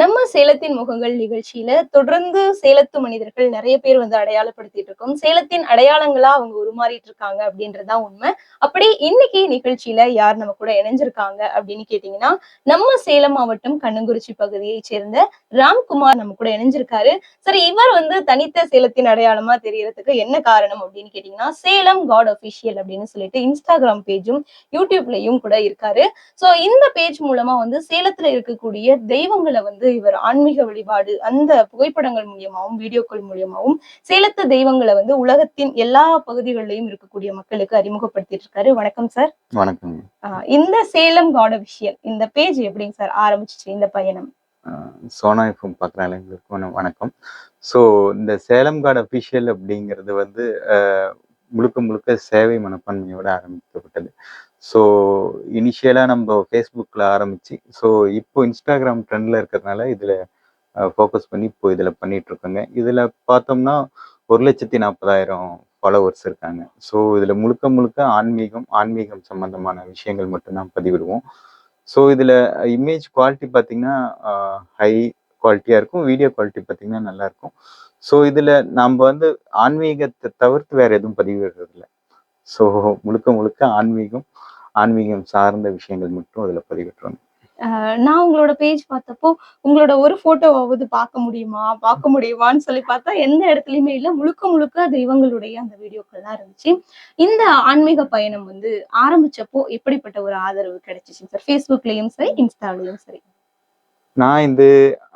நம்ம சேலத்தின் முகங்கள் நிகழ்ச்சியில தொடர்ந்து சேலத்து மனிதர்கள் நிறைய பேர் வந்து அடையாளப்படுத்திட்டு இருக்கோம். சேலத்தின் அடையாளங்களா அவங்க உருமாறிட்டு இருக்காங்க அப்படின்றதுதான் உண்மை. அப்படி இன்னைக்கு நிகழ்ச்சியில யார் நம்ம கூட இணைஞ்சிருக்காங்க அப்படின்னு கேட்டீங்கன்னா நம்ம சேலம் மாவட்டம் கண்ணங்குறிச்சி பகுதியை சேர்ந்த ராம்குமார் நம்ம கூட இணைஞ்சிருக்காரு. சரி இவர் வந்து தனித்த சேலத்தின் அடையாளமா தெரியறதுக்கு என்ன காரணம் அப்படின்னு கேட்டீங்கன்னா சேலம் காட் அபிஷியல் அப்படின்னு சொல்லிட்டு இன்ஸ்டாகிராம் பேஜும் யூடியூப்லயும் கூட இருக்காரு. சோ இந்த பேஜ் மூலமா வந்து சேலத்துல இருக்கக்கூடிய தெய்வங்களை வந்து இவர் ஆன்மீக வழிபாடு அந்த புகைப்படங்கள் மூலியமாவும் வீடியோக்கள் மூலியமாவும் சேலத்து தெய்வங்களை வந்து உலகத்தின் எல்லா பகுதிகளிலும் இருக்கக்கூடிய மக்களுக்கு அறிமுகப்படுத்திட்டு இருக்காரு. வணக்கம் சார். வணக்கம். இந்த சேலம் காட் அபிஷியல் இந்த பேஜ் எப்படிங்க சார் ஆரம்பிச்சிச்சு இந்த பயணம்? சோனா எஃப்எம் பார்க்குறாங்களுக்கு வண- வணக்கம். ஸோ இந்த சேலம் கார்டு அஃபிஷியல் அப்படிங்கிறது வந்து முழுக்க முழுக்க சேவை மனப்பான்மையோட ஆரம்பிக்கப்பட்டது. ஸோ இனிஷியலாக நம்ம ஃபேஸ்புக்கில் ஆரம்பிச்சு ஸோ இப்போ இன்ஸ்டாகிராம் ட்ரெண்டில் இருக்கிறதுனால இதில் ஃபோக்கஸ் பண்ணி இப்போ இதில் பண்ணிகிட்ருக்கோங்க இதில் பார்த்தோம்னா ஒரு லட்சத்தி நாற்பதாயிரம் ஃபாலோவர்ஸ் இருக்காங்க. ஸோ இதில் முழுக்க முழுக்க ஆன்மீகம் ஆன்மீகம் சம்மந்தமான விஷயங்கள் மட்டும்தான் பதிவிடுவோம். ஸோ இதில் இமேஜ் குவாலிட்டி பார்த்திங்கன்னா ஹை குவாலிட்டியாக இருக்கும். வீடியோ குவாலிட்டி பார்த்தீங்கன்னா நல்லாயிருக்கும் ஸோ இதில் நம்ம வந்து ஆன்மீகத்தை தவிர்த்து வேறு எதுவும் பதிவிடுறதில்லை. ஸோ முழுக்க முழுக்க ஆன்மீகம் ஆன்மீகம் சார்ந்த விஷயங்கள் மட்டும் அதில் பதிவிட்டுறோம் ஆஹ் நான் உங்களோட பேஜ் பார்த்தப்போ உங்களோட ஒரு போட்டோவாவது பார்க்க முடியுமா? பார்க்க முடியுமான்னு சொல்லி பார்த்தா எந்த இடத்துலயுமே இல்ல. முழுக்க முழுக்க தெய்வங்களுடைய அந்த வீடியோக்கள் தான் இருந்துச்சு. இந்த ஆன்மீக பயணம் வந்து ஆரம்பிச்சப்போ எப்படிப்பட்ட ஒரு ஆதரவு கிடைச்சிச்சு? சார் ஃபேஸ்புக்லயும் சரி இன்ஸ்டாலயும் சரி. நான் இந்த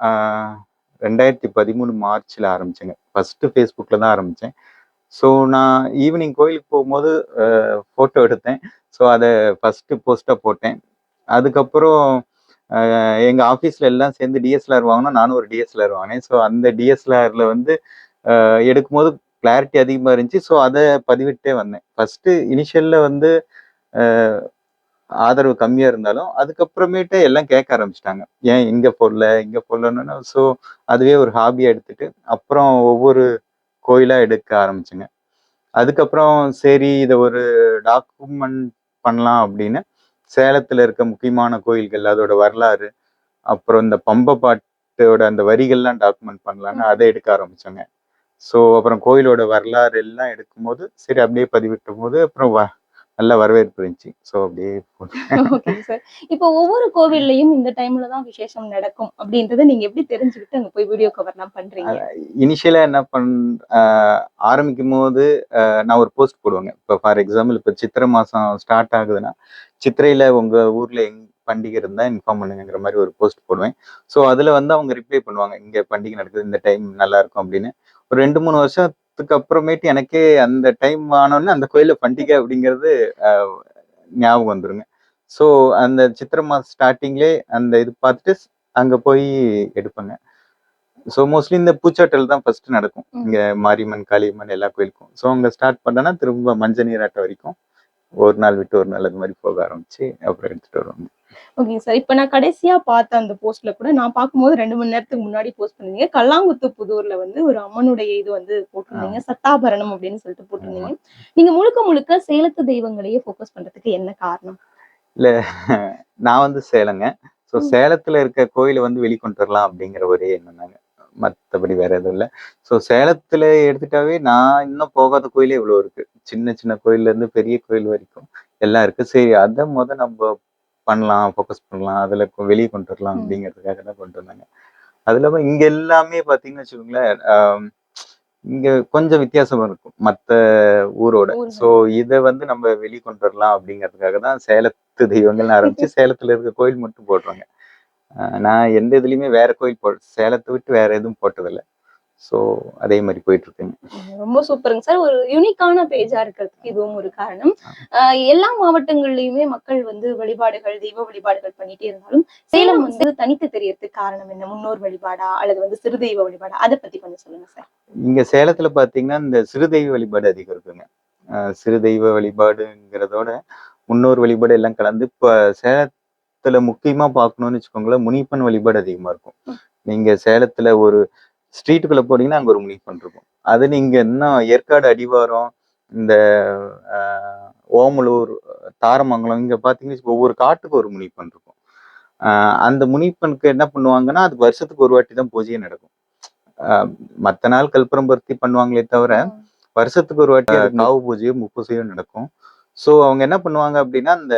ஆஹ், ரெண்டாயிரத்தி பதிமூணு மார்ச்சில் ஆரம்பிச்சேங்க. ஃபர்ஸ்ட் ஃபேஸ்புக்கில் தான் ஆரம்பித்தேன் ஸோ நான் ஈவினிங் கோயிலுக்கு போகும்போது ஃபோட்டோ எடுத்தேன். ஸோ அதை ஃபஸ்ட்டு போஸ்ட்டாக போட்டேன். அதுக்கப்புறம் எங்கள் ஆஃபீஸில் எல்லாம் சேர்ந்து டிஎஸ்எல்ஆர் வாங்கினா நானும் ஒரு டிஎஸ்எல்ஆர் வாங்கினேன். ஸோ அந்த டிஎஸ்எல்ஆரில் வந்து எடுக்கும்போது கிளாரிட்டி அதிகமாக இருந்துச்சு. ஸோ அதை பதிவிட்டே வந்தேன். ஃபஸ்ட்டு இனிஷியலில் வந்து ஆதரவு கம்மியாக இருந்தாலும் அதுக்கப்புறமேட்டு எல்லாம் கேட்க ஆரம்பிச்சிட்டாங்க. ஏன் இங்கே போடல இங்கே போடலன்னு. ஸோ அதுவே ஒரு ஹாபியாக எடுத்துட்டு அப்புறம் ஒவ்வொரு கோயிலாக எடுக்க ஆரம்பிச்சுங்க. அதுக்கப்புறம் சரி இதை ஒரு டாக்குமெண்ட் பண்ணலாம் அப்படின்னு சேலத்தில் இருக்க முக்கியமான கோயில்கள் அதோட வரலாறு அப்புறம் இந்த பம்ப பாட்டோட அந்த வரிகள்லாம் டாக்குமெண்ட் பண்ணலான்னு அதை எடுக்க ஆரம்பிச்சோங்க. ஸோ அப்புறம் கோயிலோட வரலாறு எல்லாம் எடுக்கும்போது சரி அப்படியே பதிவிட்டும் போது அப்புறம் வ- நல்ல வரவேற்பு இருந்துச்சு. ஸோ அப்படியே சார் இப்போ ஒவ்வொரு கோவில்லையும் இந்த டைம்ல தான் விசேஷம் நடக்கும் அப்படின்றத நீங்க எப்படி தெரிஞ்சுக்கிட்டு அங்க போய் வீடியோ கவர்லாம் பண்றீங்க? இனிஷியலாக என்ன பண் ஆரம்பிக்கும் போது நான் ஒரு போஸ்ட் போடுவேங்க. இப்போ ஃபார் எக்ஸாம்பிள் இப்போ சித்திரை மாதம் ஸ்டார்ட் ஆகுதுன்னா சித்திரையில் உங்கள் ஊரில் எங் பண்டிகை இருந்தால் இன்ஃபார்ம் பண்ணுங்கிற மாதிரி ஒரு போஸ்ட் போடுவேன். ஸோ அதில் வந்து அவங்க ரிப்ளை பண்ணுவாங்க. இங்கே பண்டிகை நடக்குது இந்த டைம் நல்லா இருக்கும் அப்படின்னு. ஒரு ரெண்டு மூணு வருஷத்துக்கு அப்புறமேட்டு எனக்கே அந்த டைம் ஆனோடனே அந்த கோயிலில் பண்டிகை அப்படிங்கிறது ஞாபகம் வந்துருங்க. ஸோ அந்த சித்திரை மாதம் ஸ்டார்டிங்லேயே அந்த இது பார்த்துட்டு அங்கே போய் எடுப்பேங்க. ஸோ மோஸ்ட்லி இந்த பூச்சாட்டல் தான் ஃபர்ஸ்ட் நடக்கும். இங்க மாரியம்மன் காளியம்மன் எல்லா கோயிலுக்கும். ஸோ அங்க ஸ்டார்ட் பண்ணனா திரும்ப மஞ்சள் நீராட்டம் வரைக்கும் ஒரு நாள் விட்டு ஒரு நாள் அது மாதிரி போக ஆரம்பிச்சு அப்புறம் எடுத்துட்டு வருவாங்க. ஓகே சார் இப்போ நான் கடைசியா பார்த்த அந்த போஸ்ட்ல கூட நான் பார்க்கும்போது ரெண்டு மணி நேரத்துக்கு முன்னாடி போஸ்ட் பண்ணீங்க கல்லாங்குத்து புதூர்ல வந்து ஒரு அம்மனுடைய இது வந்து போட்டிருந்தீங்க. சத்தாபரணம் அப்படின்னு சொல்லிட்டு போட்டிருந்தீங்க. நீங்க முழுக்க முழுக்க சேலத்து தெய்வங்களையே ஃபோக்கஸ் பண்றதுக்கு என்ன காரணம்? நான் வந்து சேலங்க. ஸோ. சேலத்துல இருக்க கோயிலை வந்து வெளிக்கொண்டு வரலாம் அப்படிங்கிற ஒரே எண்ணம் தாங்க மற்றபடி வேற எதுவும் இல்லை. ஸோ சேலத்துல எடுத்துட்டாவே நான் இன்னும் போகாத கோயிலே இவ்வளோ இருக்கு. சின்ன சின்ன கோயில்ல இருந்து பெரிய கோயில் வரைக்கும் எல்லாம் இருக்கு. சரி அதை முத நம்ம பண்ணலாம் ஃபோக்கஸ் பண்ணலாம் அதுல வெளியே கொண்டு வரலாம். அப்படிங்கிறதுக்காக தான் கொண்டு வந்தாங்க அது இல்லாம இங்க எல்லாமே பாத்தீங்கன்னு வச்சுக்கோங்களேன் இங்க கொஞ்சம் வித்தியாசமா இருக்கும் மற்ற ஊரோட. ஸோ இதை வந்து நம்ம வெளியே கொண்டு வரலாம் அப்படிங்கிறதுக்காக தான் சேலத்து தெய்வங்கள்னு ஆரம்பிச்சு சேலத்துல இருக்க கோயில் மட்டும் போடுறாங்க நான் எந்த இதுலயுமே வேற கோயில் போ சேலத்தை விட்டு வேற எதுவும் போட்டதில்லை ஸோ அதே மாதிரி போயிட்டு இருக்குங்க ரொம்ப சூப்பருங்க. சார் ஒரு யூனிக்கான பேஜா இருக்கிறதுக்கு இதுவும் ஒரு காரணம். ஆஹ் எல்லா மாவட்டங்கள்லயுமே மக்கள் வந்து வழிபாடுகள் தெய்வ வழிபாடுகள் பண்ணிட்டே இருந்தாலும் சேலம் வந்து தனித்து தெரியறதுக்கு காரணம் என்ன? முன்னோர் வழிபாடா? அல்லது வந்து சிறு தெய்வ வழிபாடா? அதை பத்தி கொஞ்சம் சொல்லுங்க சார். இங்க சேலத்துல பாத்தீங்கன்னா இந்த சிறு தெய்வ வழிபாடு அதிகம் இருக்குங்க. ஆஹ் சிறு தெய்வ வழிபாடுங்கிறதோட முன்னோர் வழிபாடு எல்லாம் கலந்து இப்ப சேலத்துல முக்கியமா பார்க்கணும்னு வச்சுக்கோங்களேன் முனிப்பன் வழிபாடு அதிகமா இருக்கும். நீங்க சேலத்துல ஒரு ஸ்ட்ரீட்டுக்குள்ள போனீங்கன்னா அங்க ஒரு முனிப்பன் இருக்கும். அது நீங்க இன்னும் ஏற்காடு அடிவாரம் இந்த ஓமலூர் தாரமங்கலம் இங்க பாத்தீங்கன்னா ஒவ்வொரு காட்டுக்கு ஒரு முனிப்பன் இருக்கும். அந்த முனிப்பனுக்கு என்ன பண்ணுவாங்கன்னா அது வருஷத்துக்கு ஒரு வாட்டி தான் பூஜையே நடக்கும். மத்த நாள் கல்பரம்பருத்தி பண்ணுவாங்களே தவிர வருஷத்துக்கு ஒரு வாட்டி காவு பூஜையோ முப்பூசையோ நடக்கும். ஸோ அவங்க என்ன பண்ணுவாங்க அப்படின்னா அந்த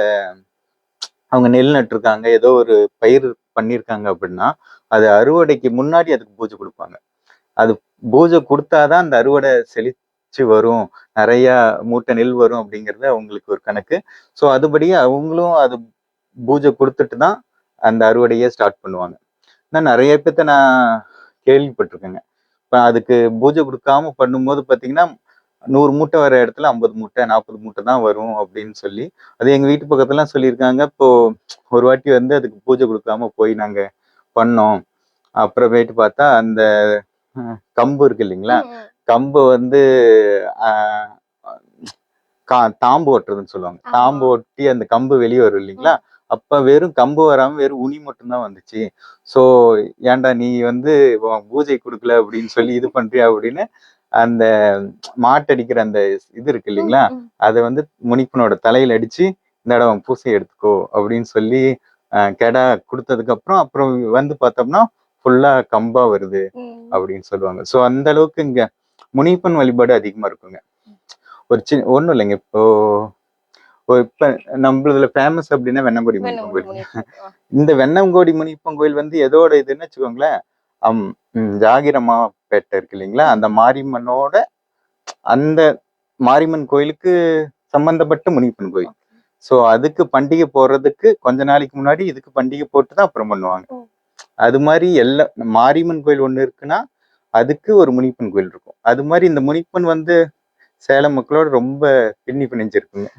அவங்க நெல் நட்டிருக்காங்க ஏதோ ஒரு பயிர் பண்ணியிருக்காங்க அப்படின்னா அது அறுவடைக்கு முன்னாடி அதுக்கு பூஜை கொடுப்பாங்க. அது பூஜை கொடுத்தாதான் அந்த அறுவடை செழிச்சு வரும். நிறைய மூட்டை நெல் வரும் அப்படிங்கிறது அவங்களுக்கு ஒரு கணக்கு. ஸோ அதுபடி அவங்களும் அது பூஜை கொடுத்துட்டு தான் அந்த அறுவடையே ஸ்டார்ட் பண்ணுவாங்க. நான் நிறைய பேர்த்த நான் கேள்விப்பட்டிருக்கேங்க. இப்போ அதுக்கு பூஜை கொடுக்காம பண்ணும்போது பார்த்தீங்கன்னா நூறு மூட்டை வர இடத்துல ஐம்பது மூட்டை நாற்பது மூட்டை தான் வரும் அப்படின்னு சொல்லி அது எங்க வீட்டு பக்கத்துலாம் சொல்லியிருக்காங்க. இப்போ ஒரு வாட்டி வந்து அதுக்கு பூஜை கொடுக்காம போய் நாங்க பண்ணோம். அப்புறமேட்டு பார்த்தா அந்த கம்பு இருக்கு இல்லைங்களா? கம்பு வந்து கா- தாம்பு ஓட்டுறதுன்னு சொல்லுவாங்க. தாம்பு ஒட்டி அந்த கம்பு வெளியே வரும் இல்லைங்களா? அப்ப வெறும் கம்பு வராம வெறும் உனி மட்டும்தான் வந்துச்சு. சோ ஏன்டா நீ வந்து பூஜை கொடுக்கல அப்படின்னு சொல்லி இது பண்றியா அப்படின்னு அந்த மாட்டடிக்கிற அந்த இது இருக்கு இல்லைங்களா? அதை வந்து முனிப்பனோட தலையில அடிச்சு இந்த இடம் பூசை எடுத்துக்கோ அப்படின்னு சொல்லி கெடா கொடுத்ததுக்கு அப்புறம் அப்புறம் வந்து பார்த்தோம்னா ஃபுல்லா கம்பா வருது அப்படின்னு சொல்லுவாங்க. ஸோ அந்த அளவுக்கு இங்க முனிப்பன் வழிபாடு அதிகமா இருக்குங்க. ஒரு சின்ன ஒண்ணும் இல்லைங்க. இப்போ இப்ப நம்மளதுல ஃபேமஸ் அப்படின்னா வெண்ணங்குடி முனிப்பன் கோயில். இந்த வெண்ணங்கோடி முனிப்பன் கோயில் வந்து எதோட இதுன்னு வச்சுக்கோங்களேன். அம் ம், ஜாகிரமாப்பேட்டை இருக்கு இல்லைங்களா? அந்த மாரியம்மனோட அந்த மாரியம்மன் கோயிலுக்கு சம்பந்தப்பட்ட முனிப்பன் கோயில். ஸோ அதுக்கு பண்டிகை போடுறதுக்கு கொஞ்ச நாளைக்கு முன்னாடி இதுக்கு பண்டிகை போட்டு தான் அப்புறம் பண்ணுவாங்க. அது மாதிரி எல்லா மாரியம்மன் கோயில் ஒண்ணு இருக்குன்னா அதுக்கு ஒரு முனிப்பன் கோயில் இருக்கும். அது மாதிரி இந்த முனிப்பன் வந்து சேலம் மக்களோட ரொம்ப பின்னி பிணைஞ்சிருக்குங்க.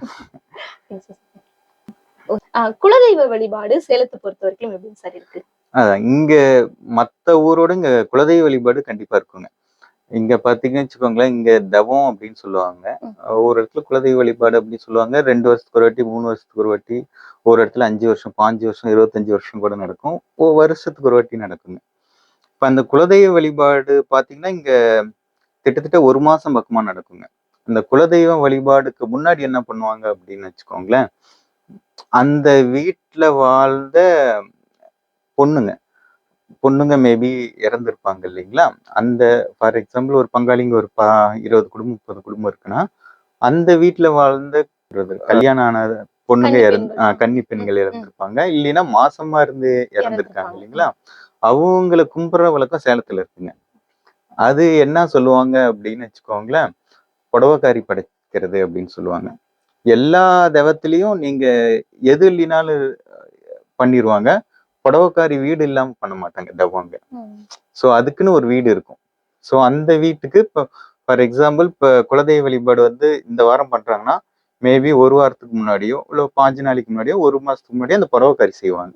குலதெய்வ வழிபாடு சேலத்தை பொறுத்த வரைக்கும் எப்படி சார் இருக்கு? அதான் இங்க மத்த ஊரோட இங்க குலதெய்வ வழிபாடு கண்டிப்பா இருக்குங்க. இங்க பாத்தீங்கன்னு வச்சுக்கோங்களேன் இங்க தவம் அப்படின்னு சொல்லுவாங்க. ஒரு இடத்துல குலதெய்வ வழிபாடு அப்படின்னு சொல்லுவாங்க. ரெண்டு வருஷத்துக்கு ஒரு வாட்டி மூணு வருஷத்துக்கு ஒரு வாட்டி ஒரு இடத்துல அஞ்சு வருஷம் பாஞ்சு வருஷம் இருபத்தஞ்சு வருஷம் கூட நடக்கும். ஒரு வருஷத்துக்கு ஒரு வாட்டி நடக்குங்க. இப்ப அந்த குலதெய்வ வழிபாடு பாத்தீங்கன்னா இங்க கிட்டத்தட்ட ஒரு மாசம் பக்கமா நடக்குங்க. அந்த குலதெய்வ வழிபாடுக்கு முன்னாடி என்ன பண்ணுவாங்க அப்படின்னு வச்சுக்கோங்களேன் அந்த வீட்டுல வாழ்ந்த பொண்ணுங்க. பொண்ணுங்க மேபி இறந்துருப்பாங்க இல்லைங்களா? அந்த ஃபார் எக்ஸாம்பிள் ஒரு பங்காளிங்க ஒரு பா இருபது குடும்பம் முப்பது குடும்பம் இருக்குன்னா அந்த வீட்டுல வாழ்ந்த கல்யாணம் ஆன பொண்ணுங்க கன்னி இறந்து கன்னி பெண்கள் இறந்திருப்பாங்க. இல்லைன்னா மாசமா இருந்து இறந்திருக்காங்க. இல்லைங்களா? அவங்கள கும்புற வழக்கம் சேலத்துல இருக்குங்க. அது என்ன சொல்லுவாங்க அப்படின்னு வச்சுக்கோங்களேன் புடவைக்காரி படைக்கிறது அப்படின்னு சொல்லுவாங்க. எல்லா தெவத்திலையும் நீங்க எது இல்லைனாலும் பண்ணிடுவாங்க புடவைக்காரி வீடு இல்லாம பண்ண மாட்டாங்க தவாங்க. ஸோ அதுக்குன்னு ஒரு வீடு இருக்கும். ஸோ அந்த வீட்டுக்கு இப்போ ஃபார் எக்ஸாம்பிள் இப்போ குலதெய்வ வழிபாடு வந்து இந்த வாரம் பண்றாங்கன்னா மேபி ஒரு வாரத்துக்கு முன்னாடியோ இல்லை பாஞ்சு நாளைக்கு முன்னாடியோ ஒரு மாசத்துக்கு முன்னாடியோ அந்த புடவைக்காரி செய்வாங்க.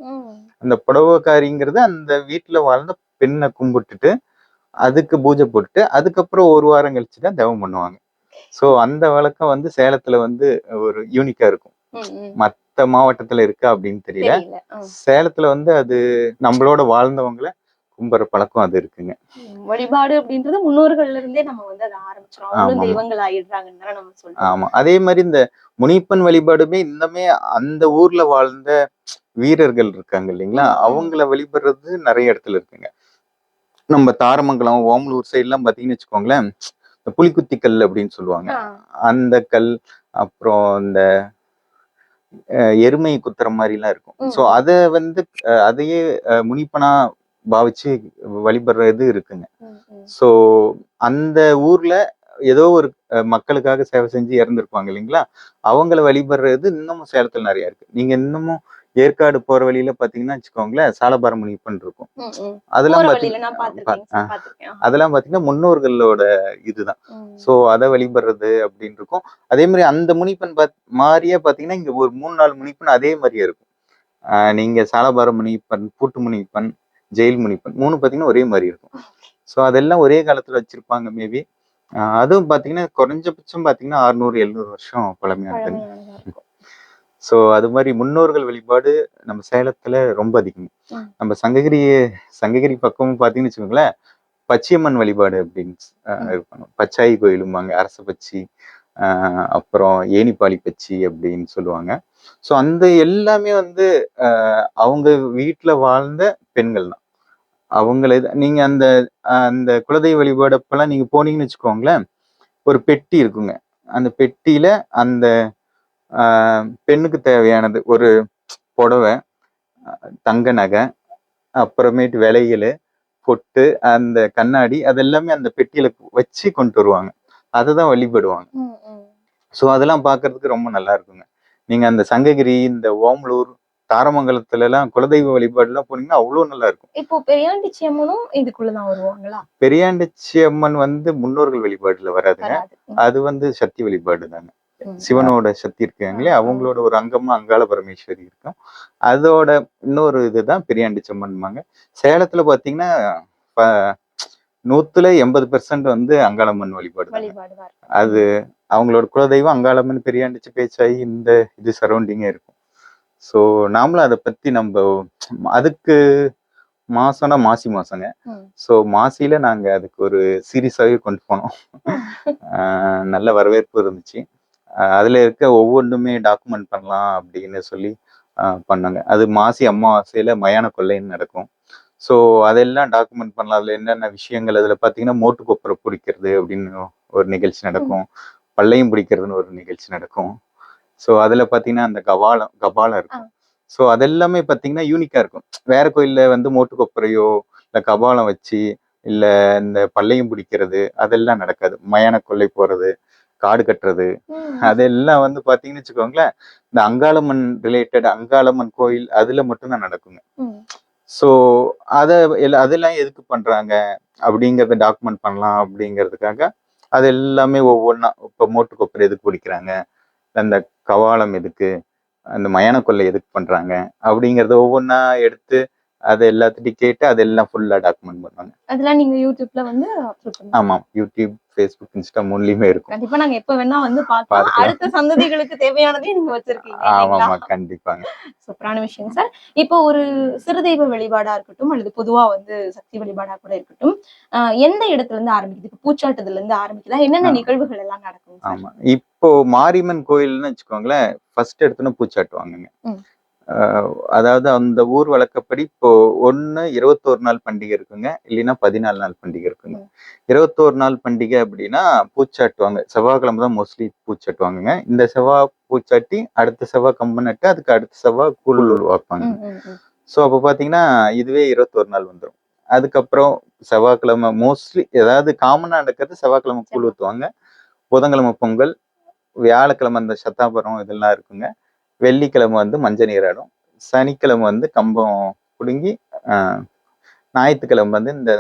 அந்த புடவைக்காரிங்கிறது அந்த வீட்டுல வாழ்ந்த பெண்ணை கும்பிட்டுட்டு அதுக்கு பூஜை போட்டுட்டு அதுக்கப்புறம் ஒரு வாரம் கழிச்சு தான் தவம் பண்ணுவாங்க. ஸோ அந்த வழக்கம் வந்து சேலத்துல வந்து ஒரு யூனிக்கா இருக்கும். மத்த மாவட்டத்துல இருக்கா அப்படின்னு தெரியல. சேலத்துல வந்து அது நம்மளோட வாழ்ந்தவங்கள கும்புற பழக்கம் அது இருக்குங்க. வழிபாடு அப்படின்றது முன்னோர்கள்ல இருந்தே நம்ம வந்து அதை ஆரம்பிச்சிடும் அவங்களும். தெய்வங்கள் ஆயிடுறாங்கன்னு தானே நம்ம சொல்றோம். ஆமா. அதே மாதிரி இந்த முனிப்பன் வழிபாடுமே இன்னமே அந்த ஊர்ல வாழ்ந்த வீரர்கள் இருக்காங்க இல்லைங்களா. அவங்கள வழிபடுறது நிறைய இடத்துல இருக்குங்க. நம்ம தாரமங்கலம் ஓமலூர் சைடு எல்லாம் பாத்தீங்கன்னு வச்சுக்கோங்களேன் இந்த புலிக்குத்தி கல் அப்படின்னு சொல்லுவாங்க. அந்த கல் அப்புறம் இந்த எருமை குத்துற மாதிரி எல்லாம் இருக்கும். சோ அத வந்து அதையே முனிப்பனா பாவிச்சு வழிபடுறது இருக்குங்க. ஸோ அந்த ஊர்ல ஏதோ ஒரு மக்களுக்காக சேவை செஞ்சு இறந்துருப்பாங்க இல்லைங்களா அவங்கள வழிபடுறது இன்னமும் சேலத்துல நிறைய இருக்கு நீங்க இன்னமும் ஏற்காடு போற வழியில பாத்தீங்கன்னா வச்சுக்கோங்களேன் சாலபாரம் முனிப்பன் இருக்கும். அதெல்லாம். அதெல்லாம் பாத்தீங்கன்னா முன்னோர்களோட இதுதான். ஸோ அதை வழிபடுறது அப்படின்னு இருக்கும் அதே மாதிரி அந்த முனிப்பன் பாத் மாதிரியே பாத்தீங்கன்னா இங்க ஒரு மூணு நாலு முனிப்பன் அதே மாதிரியே இருக்கும் நீங்க சாலபாரம் முனிப்பன் பூட்டு முனிப்பன் ஜெயில் முனிப்பன் மூணு பாத்தீங்கன்னா ஒரே மாதிரி இருக்கும் ஸோ அதெல்லாம் ஒரே காலத்துல வச்சிருப்பாங்க மேபி அதுவும் பாத்தீங்கன்னா குறைஞ்சபட்சம் பாத்தீங்கன்னா அறுநூறு எழுநூறு வருஷம் பழமையானது. ஸோ அது மாதிரி முன்னோர்கள் வழிபாடு நம்ம சேலத்துல ரொம்ப அதிகம். நம்ம சங்ககிரி சங்ககிரி பக்கமும் பாத்தீங்கன்னு வச்சுக்கோங்களேன் பச்சையம்மன் வழிபாடு அப்படின்னு. இருப்பாங்க பச்சாயி கோயிலும்பாங்க அரச பச்சி அப்புறம் ஏணிப்பாளி பச்சி அப்படின்னு சொல்லுவாங்க. ஸோ அந்த எல்லாமே வந்து அவங்க வீட்டில் வாழ்ந்த பெண்கள் தான். அவங்கள இது- நீங்க அந்த அந்த குலதெய்வ வழிபாடப்பெல்லாம் நீங்க போனீங்கன்னு வச்சுக்கோங்களேன் ஒரு பெட்டி இருக்குங்க. அந்த பெட்டியில அந்த பெண்ணுக்கு தேவையானது ஒரு புடவை தங்க நகை அப்புறமேட்டு விலைகள் பொட்டு அந்த கண்ணாடி அதெல்லாமே அந்த பெட்டியில வச்சு கொண்டு வருவாங்க. அதை தான் வழிபடுவாங்க. ஸோ அதெல்லாம் பார்க்கிறதுக்கு ரொம்ப நல்லா இருக்குங்க. நீங்க அந்த சங்ககிரி இந்த ஓமலூர் தாரமங்கலத்துல எல்லாம் குலதெய்வ வழிபாடுலாம் போனீங்கன்னா அவ்வளோ நல்லா இருக்கும். இப்போ பெரியாண்டிச்சி அம்மனும் இதுக்குள்ளதான் வருவாங்களா? பெரியாண்டச்சி அம்மன் வந்து முன்னோர்கள் வழிபாடுல வராதுங்க. அது வந்து சக்தி வழிபாடு தாங்க. சிவனோட சக்தி இருக்காங்களே. அவங்களோட ஒரு அங்கமா அங்காள பரமேஸ்வரி இருக்கும். அதோட இன்னொரு இதுதான் பெரியாண்டிச்சம்மன்பாங்க சேலத்துல பாத்தீங்கன்னா நூத்துல எண்பது பெர்சன்ட் வந்து அங்காளம்மன் வழிபாடு. அது அவங்களோட குலதெய்வம் அங்காளம்மன் பெரியாண்டிச்சு பேச்சாயி இந்த இது சரௌண்டிங்கே இருக்கும். ஸோ நாமளும் அதை பத்தி நம்ம அதுக்கு மாசம்னா மாசி மாசங்க. ஸோ மாசியில நாங்க அதுக்கு ஒரு சீரியஸாகவே கொண்டு போனோம். ஆஹ் நல்ல வரவேற்பு இருந்துச்சு. அதுல இருக்க ஒவ்வொன்றுமே டாக்குமெண்ட் பண்ணலாம் அப்படின்னு சொல்லி பண்ணாங்க. அது மாசி அமாவாசையில மயான கொள்ளைன்னு நடக்கும். ஸோ அதெல்லாம் டாக்குமெண்ட் பண்ணலாம். அதுல என்னென்ன விஷயங்கள்? அதுல பாத்தீங்கன்னா மோட்டு கொப்பரை பிடிக்கிறது அப்படின்னு ஒரு நிகழ்ச்சி நடக்கும். பள்ளையும் பிடிக்கிறதுன்னு ஒரு நிகழ்ச்சி நடக்கும். ஸோ அதுல பாத்தீங்கன்னா அந்த கபாலம் கபாலம் இருக்கும். ஸோ அதெல்லாமே பாத்தீங்கன்னா யூனிக்கா இருக்கும். வேற கோயில்ல வந்து மோட்டு கொப்பரையோ இல்ல கபாலம் வச்சு இல்ல இந்த பள்ளையும் பிடிக்கிறது அதெல்லாம் நடக்காது. மயான கொள்ளை போறது காடு கட்டுறது. அதெல்லாம் வந்து பாத்தீங்கன்னு வச்சுக்கோங்களேன் இந்த அங்காளம்மன் ரிலேட்டட் அங்காளம்மன் கோயில் அதுல மட்டும்தான் நடக்குங்க. ஸோ அதை அதெல்லாம் எதுக்கு பண்றாங்க? அப்படிங்கறத டாக்குமெண்ட் பண்ணலாம் அப்படிங்கிறதுக்காக அது எல்லாமே ஒவ்வொன்றா இப்போ மோட்டு கொப்பரை எதுக்கு பிடிக்கிறாங்க? அந்த கவாலம் எதுக்கு? அந்த மயான கொள்ளை எதுக்கு பண்றாங்க? அப்படிங்கறத ஒவ்வொன்றா எடுத்து அதை எல்லாத்திட்டையும் கேட்டு அதெல்லாம் ஃபுல்லா டாக்குமெண்ட் பண்ணுவாங்க. அதெல்லாம் நீங்க யூடியூப்ல வந்து ஆமாம் யூடியூப் ஃபேஸ்புக் இன்ஸ்டா மூணுலயுமே இருக்கும். கண்டிப்பா நாங்க எப்ப வேணா வந்து பார்க்கலாம். அடுத்த சந்ததிகளுக்கு தேவையானதையும் நீங்க வச்சிருக்கீங்க ஆமாமா கண்டிப்பாங்க. சூப்பரான விஷயம் சார். இப்போ ஒரு சிறுதெய்வ வழிபாடா இருக்கட்டும் அல்லது பொதுவா வந்து சக்தி வழிபாடா கூட இருக்கட்டும் எந்த இடத்துல இருந்து ஆரம்பிக்குது? இப்போ பூச்சாட்டத்துல இருந்து ஆரம்பிக்குதா என்னென்ன. நிகழ்வுகள் எல்லாம் நடக்கும்? ஆமா. இப்போ மாரியம்மன் கோயில்னு வச்சுக்கோங்களேன் ஃபர்ஸ்ட் எடுத்தோன்னு பூச்சாட்டுவாங்கங்க. ஆஹ் அதாவது அந்த ஊர் வழக்கப்படி இப்போ ஒண்ணு இருபத்தோரு நாள் பண்டிகை இருக்குங்க இல்லைன்னா பதினாலு நாள் பண்டிகை இருக்குங்க. இருபத்தோரு நாள் பண்டிகை அப்படின்னா பூச்சாட்டுவாங்க. செவ்வாய்க்கிழமை தான் மோஸ்ட்லி பூச்சாட்டுவாங்கங்க. இந்த செவ்வாய் பூச்சாட்டி அடுத்த செவ்வாய் கம்பு நட்டு அதுக்கு அடுத்த செவ்வாய் கூழ் உருவாக்குவாங்க. ஸோ அப்போ பார்த்தீங்கன்னா இதுவே இருபத்தோரு நாள் வந்துடும் அதுக்கப்புறம் செவ்வாய்க்கிழமை மோஸ்ட்லி ஏதாவது காமனாக நடக்கிறது செவ்வாய்க்கிழமை கூழ் ஊற்றுவாங்க புதன்கிழமை பொங்கல் வியாழக்கிழமை அந்த சத்தாபுரம் இதெல்லாம் இருக்குங்க. வெள்ளிக்கிழமை வந்து மஞ்சள் நீராடும் சனிக்கிழமை வந்து கம்பம் பிடுங்கி ஞாயிற்றுக்கிழமை வந்து இந்த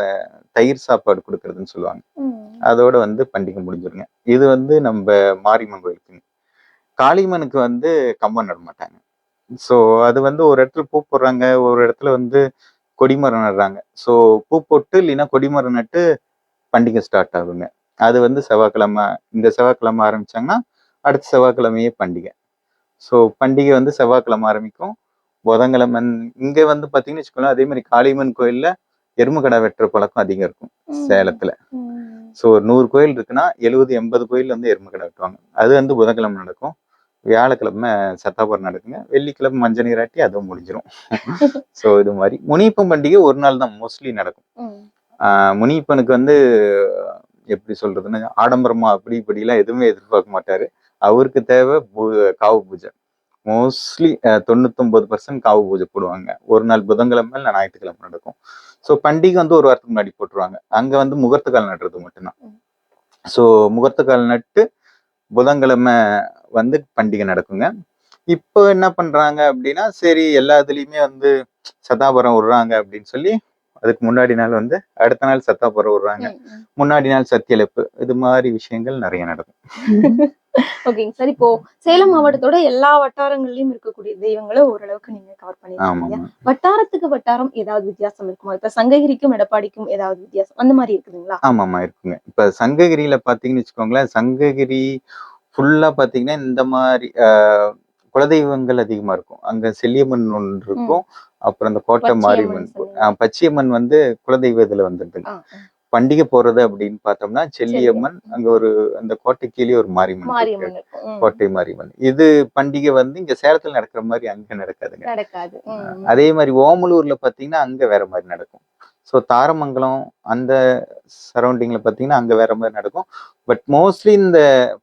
தயிர் சாப்பாடு கொடுக்கறதுன்னு சொல்லுவாங்க. அதோட வந்து பண்டிகை முடிஞ்சிருங்க. இது வந்து நம்ம மாரியம்மன் கோயிலுக்குங்க காளியம்மனுக்கு வந்து கம்பம் நட மாட்டாங்க. ஸோ அது வந்து ஒரு இடத்துல பூ போடுறாங்க ஒரு இடத்துல வந்து கொடிமரம் நடுறாங்க. ஸோ பூ போட்டு இல்லைன்னா கொடிமரம் நட்டு பண்டிகை ஸ்டார்ட் ஆகுங்க. அது வந்து செவ்வாய்க்கிழமை இந்த செவ்வாய்க்கிழமை ஆரம்பிச்சாங்கன்னா அடுத்த செவ்வாய்க்கிழமையே பண்டிகை. ஸோ பண்டிகை வந்து செவ்வாய்க்கிழமை ஆரம்பிக்கும். புதன்கிழமை இங்கே வந்து பார்த்தீங்கன்னு வச்சுக்கோங்களேன் அதே மாதிரி காளியம்மன் கோயில்ல எருமை கடை வெட்டுற பழக்கம் அதிகம் இருக்கும். சேலத்துல. ஸோ ஒரு நூறு கோயில் இருக்குன்னா எழுபது எண்பது கோயில் வந்து எருமை கடை வெட்டுவாங்க. அது வந்து புதன்கிழமை நடக்கும். வியாழக்கிழமை சத்தாபுரம் நடக்குங்க. வெள்ளிக்கிழமை மஞ்சள் நீராட்டி அதுவும் முடிஞ்சிடும் ஸோ இது மாதிரி. முனியப்பன் பண்டிகை ஒரு நாள் தான் மோஸ்ட்லி நடக்கும். முனியப்பனுக்கு வந்து எப்படி சொல்றதுன்னா ஆடம்பரமா அப்படி இப்படிலாம் எதுவுமே எதிர்பார்க்க மாட்டாரு. அவருக்கு தேவை பூ- காவு பூஜை. மோஸ்ட்லி தொண்ணூத்தொன்பது பர்சன்ட் காவு பூஜை போடுவாங்க. ஒரு நாள் புதன்கிழமை இல்லை ஞாயிற்றுக்கிழமை நடக்கும். ஸோ பண்டிகை வந்து ஒரு வாரத்துக்கு முன்னாடி போட்டுருவாங்க. அங்க வந்து முகூர்த்த கால் நடுறது மட்டும்தான். ஸோ முகூர்த்த கால் நட்டு புதன்கிழமை வந்து பண்டிகை நடக்குங்க. இப்போ என்ன பண்றாங்க அப்படின்னா சரி எல்லா இதுலயுமே வந்து சதாபுரம் விடுறாங்க அப்படின்னு சொல்லி அதுக்கு முன்னாடி நாள் வந்து அடுத்த நாள் சத்தாபுரம் விடுறாங்க. முன்னாடி நாள் சத்தியலப்பு. இது மாதிரி விஷயங்கள் நிறைய நடக்கும். ஓகேங்க சார் இப்போ சேலம் மாவட்டத்தோட எல்லா வட்டாரங்கள்லயும் இருக்கக்கூடிய தெய்வங்களை ஓரளவுக்கு நீங்க கவர் ஆமா பண்ணிருக்கீங்க வட்டாரத்துக்கு வட்டாரம் ஏதாவது வித்தியாசம் இருக்குமா? இப்ப சங்ககிரிக்கும் எடப்பாடிக்கும் ஏதாவது வித்தியாசம்? அந்த மாதிரி இருக்குதுங்களா? ஆமாமா இருக்குங்க. இப்ப சங்ககிரியில பாத்தீங்கன்னு வச்சுக்கோங்களேன் சங்ககிரி ஃபுல்லா பாத்தீங்கன்னா இந்த மாதிரி ஆஹ், குலதெய்வங்கள் அதிகமா இருக்கும். அங்க செல்லியம்மன் ஒன்று இருக்கும். அப்புறம் இந்த கோட்டை மாரியம்மன் பச்சையம்மன் வந்து குலதெய்வ இதுல வந்துருதுங்க ஆ, பண்டிகை போறது அப்படின்னு பார்த்தோம்னா செல்லியம்மன் அங்க ஒரு அந்த கோட்டை கீழே ஒரு மாரியம்மன். கோட்டை மாரியம்மன். இது பண்டிகை வந்து இங்க சேலத்துல நடக்கிற மாதிரி அங்க நடக்காதுங்க. அதே மாதிரி ஓமலூர்ல பாத்தீங்கன்னா அங்க வேற மாதிரி நடக்கும். ஸோ தாரமங்கலம் அந்த சரௌண்டிங்ல பாத்தீங்கன்னா அங்க வேற மாதிரி நடக்கும். பட் மோஸ்ட்லி இந்த